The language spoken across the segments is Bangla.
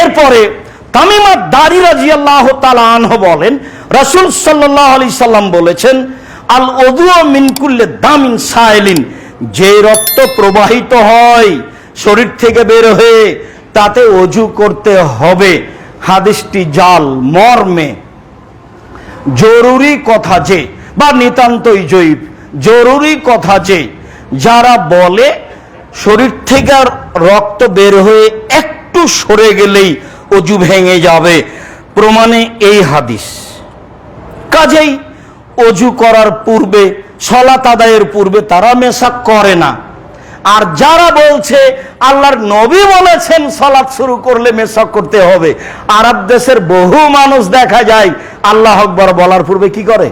এরপরে তামিমা দাড়ি রাজি আল্লাহ আনহ বলেন, রসুল সাল্লাহ আলি সাল্লাম বলেছেন আল ওদুয়া মিনকুল্লে দামিন সাইলিন, যে রক্ত প্রবাহিত হয় শরীর থেকে বের হয়ে তাতে অজু করতে হবে। হাদিসটি জাল, মর্মে। জরুরি কথা যে, বা নিতান্তই জৈব জরুরি কথা যে, যারা বলে শরীর থেকে রক্ত বের হয়ে একটু সরে গেলেই অজু ভেঙে যাবে। প্রমাণে এই হাদিস। কাজেই অজু করার পূর্বে সলাত আদায়ের পূর্বে তারা মেশাক করে না। আর যারা বলছে, আল্লাহর নবী বলেছেন সলাৎ শুরু করলে মেশাক করতে হবে। আরব দেশের বহু মানুষ দেখা যায়, আল্লাহ আকবর বলার পূর্বে কি করে?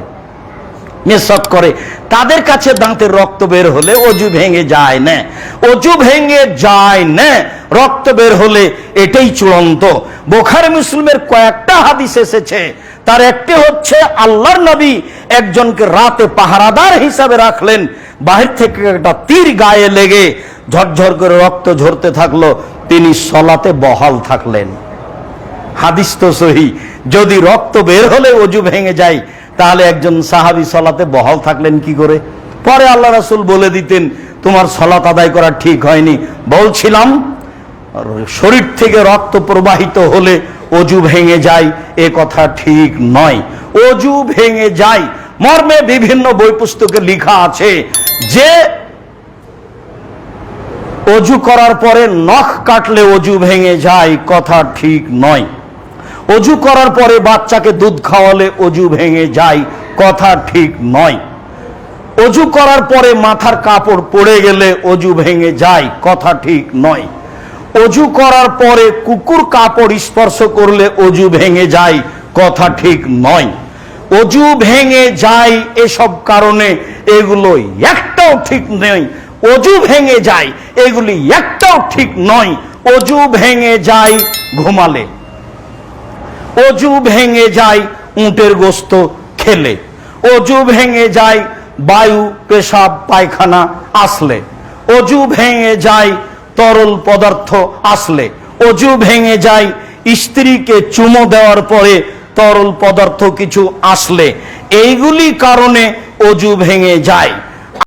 মেসক করে। তাদের কাছে দাঁতের রক্ত বের হলে অজু ভেঙে যায় না। অজু ভেঙে যায় না। রক্ত বের হলে এটাই চূড়ান্ত। বোখার মুসলিমের কয়েকটা হাদিস এসেছে। তার একটি হচ্ছে, আল্লাহর নবী একজনকে রাতে পাহারাদার হিসাবে রাখলেন। বাহির থেকে একটা তীর গায়ে লেগে ঝরঝর করে রক্ত ঝরতে থাকল। তিনি সলাতে বহাল থাকলেন। হাদিস তো সহি। যদি রক্ত বের হলে অজু ভেঙে যায় তাহলে একজন সাহাবি সলাতে বহাল থাকলেন কি করে? পরে আল্লাহ রাসুল বলে দিতেন, তোমার সলাত আদায় করা ঠিক হয়নি। বলছিলাম, শরীর থেকে রক্ত প্রবাহিত হলে অজু ভেঙে যায়, এ কথা ঠিক নয়। অজু ভেঙে যায়, মর্মে বিভিন্ন বই পুস্তকে লেখা আছে যে, অজু করার পরে নখ কাটলে অজু ভেঙে যায়, কথা ঠিক নয়। অজু করার পরে বাচ্চাকে দুধ খাওয়ালে অজু ভেঙে যায়। কথা ঠিক নয়। অজু করার পরে মাথার কাপড় পড়ে গেলে অজু ভেঙে যায়। কথা ঠিক নয়। অজু করার পরে কুকুর কাপড় স্পর্শ করলে অজু ভেঙে যায়। কথা ঠিক নয়। অজু ভেঙে যায় এসব কারণে এগুলো একটাও ঠিক নেই অজু ভেঙে যায় এগুলি একটাও ঠিক নয়। অজু ভেঙে যায় ঘুমালে। অজু ভেঙে যায় উটের গোস্ত খেলে। অজু ভেঙে যায় বায়ু, পেশাব, পায়খানা আসলে। অজু ভেঙে যায় তরল পদার্থ আসলে। অজু ভেঙে যায় স্ত্রীকে চুমো দেওয়ার পরে তরল পদার্থ কিছু আসলে। এইগুলি কারণে অজু ভেঙে যায়।